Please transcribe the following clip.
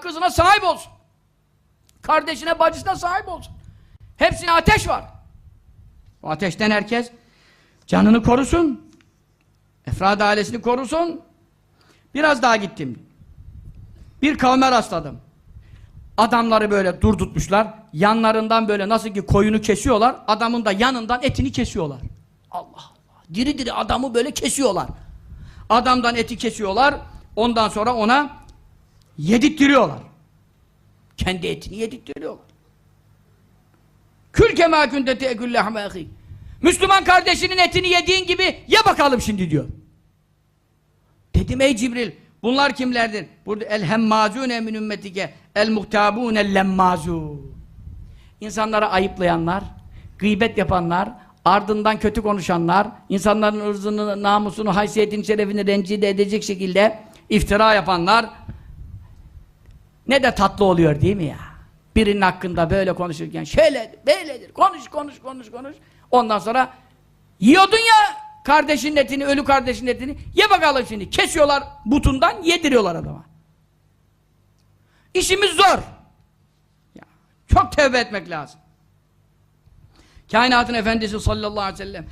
kızına sahip olsun. Kardeşine, bacısına sahip olsun. Hepsine ateş var. O ateşten herkes canını korusun. Efrad ailesini korusun. Biraz daha gittim. Bir kavme rastladım. Adamları böyle durdurtmuşlar. Yanlarından böyle nasıl ki koyunu kesiyorlar. Adamın da yanından etini kesiyorlar. Allah Allah. Diri diri adamı böyle kesiyorlar. Adamdan eti kesiyorlar. Ondan sonra ona yedirttiriyorlar. Kendi etini yedirttiriyorlar. Kül kemâ kunte te'ekül lehme. Müslüman kardeşinin etini yediğin gibi ye bakalım şimdi diyor. Dedim ey Cibril bunlar kimlerdir? Burada el hemmazûne min ümmetike el muhtabûne lemmâzû. İnsanlara ayıplayanlar, gıybet yapanlar, ardından kötü konuşanlar, insanların ırzını, namusunu, haysiyetini, şerefini rencide edecek şekilde iftira yapanlar ne de tatlı oluyor değil mi ya? Birinin hakkında böyle konuşurken şöyledir, böyledir, konuş, konuş, konuş, konuş. Ondan sonra yiyordun ya kardeşin etini, ölü kardeşin etini. Ye bakalım şimdi. Kesiyorlar butundan, yediriyorlar adama. İşimiz zor. Ya, çok tevbe etmek lazım. Kainatın efendisi sallallahu aleyhi ve sellem